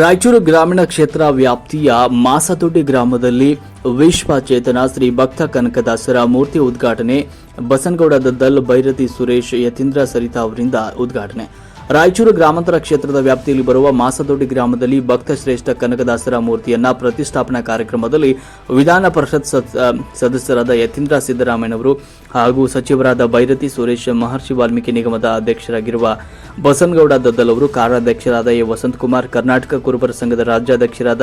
ರಾಯಚೂರು ಗ್ರಾಮೀಣ ಕ್ಷೇತ್ರ ವ್ಯಾಪ್ತಿಯ ಮಾಸದೊಡ್ಡಿ ಗ್ರಾಮದಲ್ಲಿ ವಿಶ್ವ ಚೇತನ ಶ್ರೀ ಭಕ್ತ ಕನಕದಾಸರ ಮೂರ್ತಿ ಉದ್ಘಾಟನೆ, ಬಸನಗೌಡ ದದ್ದಲ್, ಭೈರತಿ ಸುರೇಶ್, ಯತೀಂದ್ರ ಸರಿತಾ ಅವರಿಂದ ಉದ್ಘಾಟನೆ. ರಾಯಚೂರು ಗ್ರಾಮಾಂತರ ಕ್ಷೇತ್ರದ ವ್ಯಾಪ್ತಿಯಲ್ಲಿ ಬರುವ ಮಾಸದೊಡ್ಡಿ ಗ್ರಾಮದಲ್ಲಿ ಭಕ್ತ ಶ್ರೇಷ್ಠ ಕನಕದಾಸರ ಮೂರ್ತಿಯನ್ನ ಪ್ರತಿಷ್ಠಾಪನಾ ಕಾರ್ಯಕ್ರಮದಲ್ಲಿ ವಿಧಾನ ಪರಿಷತ್ ಸದ್- ಸದಸ್ಯರಾದ ಯತೀಂದ್ರ ಸಿದ್ದರಾಮಯ್ಯನವರು ಹಾಗೂ ಸಚಿವರಾದ ಭೈರತಿ ಸುರೇಶ್ ಮಹರ್ಷಿ ವಾಲ್ಮೀಕಿ ನಿಗಮದ ಅಧ್ಯಕ್ಷರಾಗಿರುವ ಬಸನಗೌಡ ದದ್ದಲ್ ಅವರು, ಕಾರ್ಯಾಧ್ಯಕ್ಷರಾದ ಎ. ವಸಂತಕುಮಾರ್ ಕರ್ನಾಟಕ ಕುರುಬರ ಸಂಘದ ರಾಜ್ಯಾಧ್ಯಕ್ಷರಾದ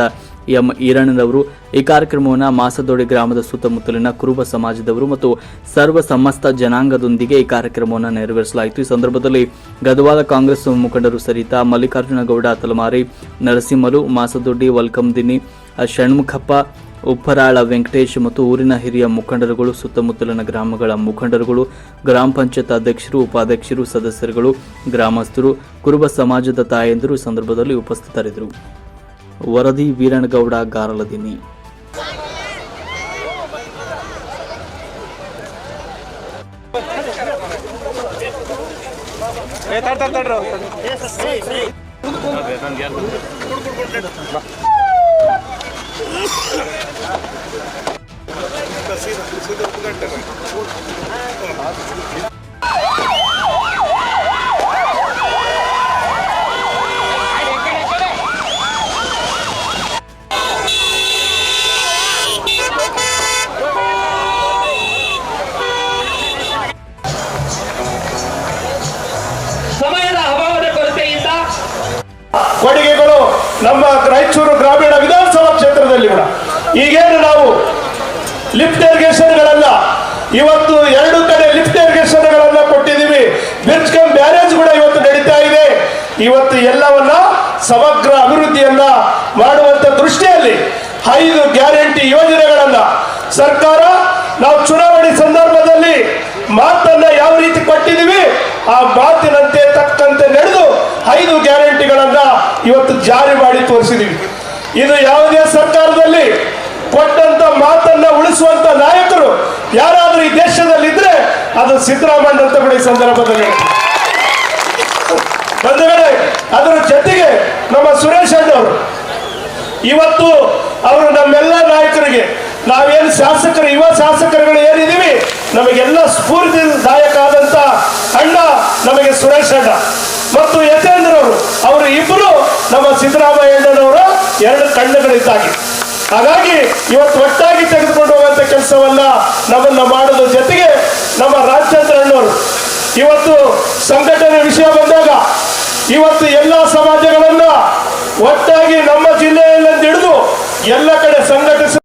ಎಂ. ಈರಣ್ಣನವರು ಈ ಕಾರ್ಯಕ್ರಮವನ್ನು ಮಾಸದೋಡಿ ಗ್ರಾಮದ ಸುತ್ತಮುತ್ತಲಿನ ಕುರುಬ ಸಮಾಜದವರು ಮತ್ತು ಸರ್ವ ಸಮಸ್ತ ಜನಾಂಗದೊಂದಿಗೆ ಈ ಕಾರ್ಯಕ್ರಮವನ್ನು ನೆರವೇರಿಸಲಾಯಿತು. ಈ ಸಂದರ್ಭದಲ್ಲಿ ಗದವಾದ ಕಾಂಗ್ರೆಸ್ ಮುಖಂಡರು ಸರಿತಾ ಮಲ್ಲಿಕಾರ್ಜುನ ಗೌಡ ತಲಮಾರಿ ನರಸಿಂಹರು, ಮಾಸದೊಡ್ಡಿ ವಲ್ಕಮ್ ದಿನಿ ಷಣ್ಮುಖಪ್ಪ, ಉಪ್ಪರಾಳ ವೆಂಕಟೇಶ್ ಮತ್ತು ಊರಿನ ಹಿರಿಯ ಮುಖಂಡರುಗಳು, ಸುತ್ತಮುತ್ತಲಿನ ಗ್ರಾಮಗಳ ಮುಖಂಡರುಗಳು, ಗ್ರಾಮ ಪಂಚಾಯತ್ ಅಧ್ಯಕ್ಷರು, ಉಪಾಧ್ಯಕ್ಷರು, ಸದಸ್ಯರುಗಳು, ಗ್ರಾಮಸ್ಥರು, ಕುರುಬ ಸಮಾಜದ ತಾಯಂದಿರು ಸಂದರ್ಭದಲ್ಲಿ ಉಪಸ್ಥಿತರಿದ್ದರು. ವರದಿ ವೀರಣಗೌಡ ಗಾರಲದಿನಿ ಸಮಯದ ನಮ್ಮ ರಾಯಚೂರು ಗ್ರಾಮೀಣ ವಿಧಾನಸಭಾ ಕ್ಷೇತ್ರದಲ್ಲಿ ಕೂಡ ಈಗೇನು ನಾವು ಲಿಫ್ಟ್ ಇರಿಗೇಷನ್ಗಳನ್ನ ಇವತ್ತು ಎರಡು ಕಡೆ ಲಿಫ್ಟ್ ಇರಿಗೇಷನ್ಗಳನ್ನ ಕೊಟ್ಟಿದ್ದೀವಿ. ಬ್ರಿಡ್ಜ್ ಕಮ್ ಬ್ಯಾರೇಜ್ ಕೂಡ ಇವತ್ತು ನಡೀತಾ ಇದೆ. ಇವತ್ತು ಎಲ್ಲವನ್ನ ಸಮಗ್ರ ಅಭಿವೃದ್ಧಿಯನ್ನ ಮಾಡುವಂತ ದೃಷ್ಟಿಯಲ್ಲಿ ಐದು ಗ್ಯಾರಂಟಿ ಯೋಜನೆಗಳನ್ನ ಸರ್ಕಾರ ನಾವು ಚುನಾವಣೆ ಸಂದರ್ಭದಲ್ಲಿ ಮಾತನ್ನ ಯಾವ ರೀತಿ ಕೊಟ್ಟಿದ್ದೀವಿ, ಆ ಮಾತಿನಂತೆ ಇವತ್ತು ಜಾರಿ ಮಾಡಿ ತೋರಿಸಿದೀವಿ ಇದು ಯಾವುದೇ ಸರ್ಕಾರದಲ್ಲಿ ಕೊಟ್ಟಂತ ಮಾತನ್ನ ಉಳಿಸುವಂತ ನಾಯಕರು ಯಾರಾದ್ರೂ ಈ ದೇಶದಲ್ಲಿ ಇದ್ರೆ ಅದು ಸಿದ್ದರಾಮಯ್ಯ ಅಂತ ಕೂಡ ಈ ಸಂದರ್ಭದಲ್ಲಿ. ಅದರ ಜೊತೆಗೆ ನಮ್ಮ ಸುರೇಶ್ ಅಣ್ಣವರು, ಇವತ್ತು ಅವರು ನಮ್ಮೆಲ್ಲ ನಾಯಕರಿಗೆ, ನಾವೇನು ಶಾಸಕರು, ಯುವ ಶಾಸಕರುಗಳು ಏನಿದೀವಿ ನಮಗೆಲ್ಲ ಸ್ಫೂರ್ತಿದಾಯಕ ಆದಂತ ಅಣ್ಣ ನಮಗೆ ಸುರೇಶ್ ಅಣ್ಣ ಮತ್ತು ಯತೇಂದ್ರವರು ಅವರು ಇಬ್ಬರು ನಮ್ಮ ಸಿದ್ದರಾಮಯ್ಯನವರ ಎರಡು ಕಣ್ಣುಗಳಿದ್ದಾಗಿ. ಹಾಗಾಗಿ ಇವತ್ತು ಒಟ್ಟಾಗಿ ತೆಗೆದುಕೊಂಡು ಹೋಗುವಂತ ಕೆಲಸವನ್ನ ನಮ್ಮನ್ನ ಮಾಡೋದ್ರ ಜೊತೆಗೆ ನಮ್ಮ ರಾಜಚಂದ್ರ ಅಣ್ಣವರು. ಇವತ್ತು ಸಂಘಟನೆ ವಿಷಯ ಬಂದಾಗ ಇವತ್ತು ಎಲ್ಲ ಸಮಾಜಗಳನ್ನ ಒಟ್ಟಾಗಿ ನಮ್ಮ ಜಿಲ್ಲೆಯಲ್ಲಿ ಹಿಡಿದು ಎಲ್ಲ ಕಡೆ ಸಂಘಟಿಸಿ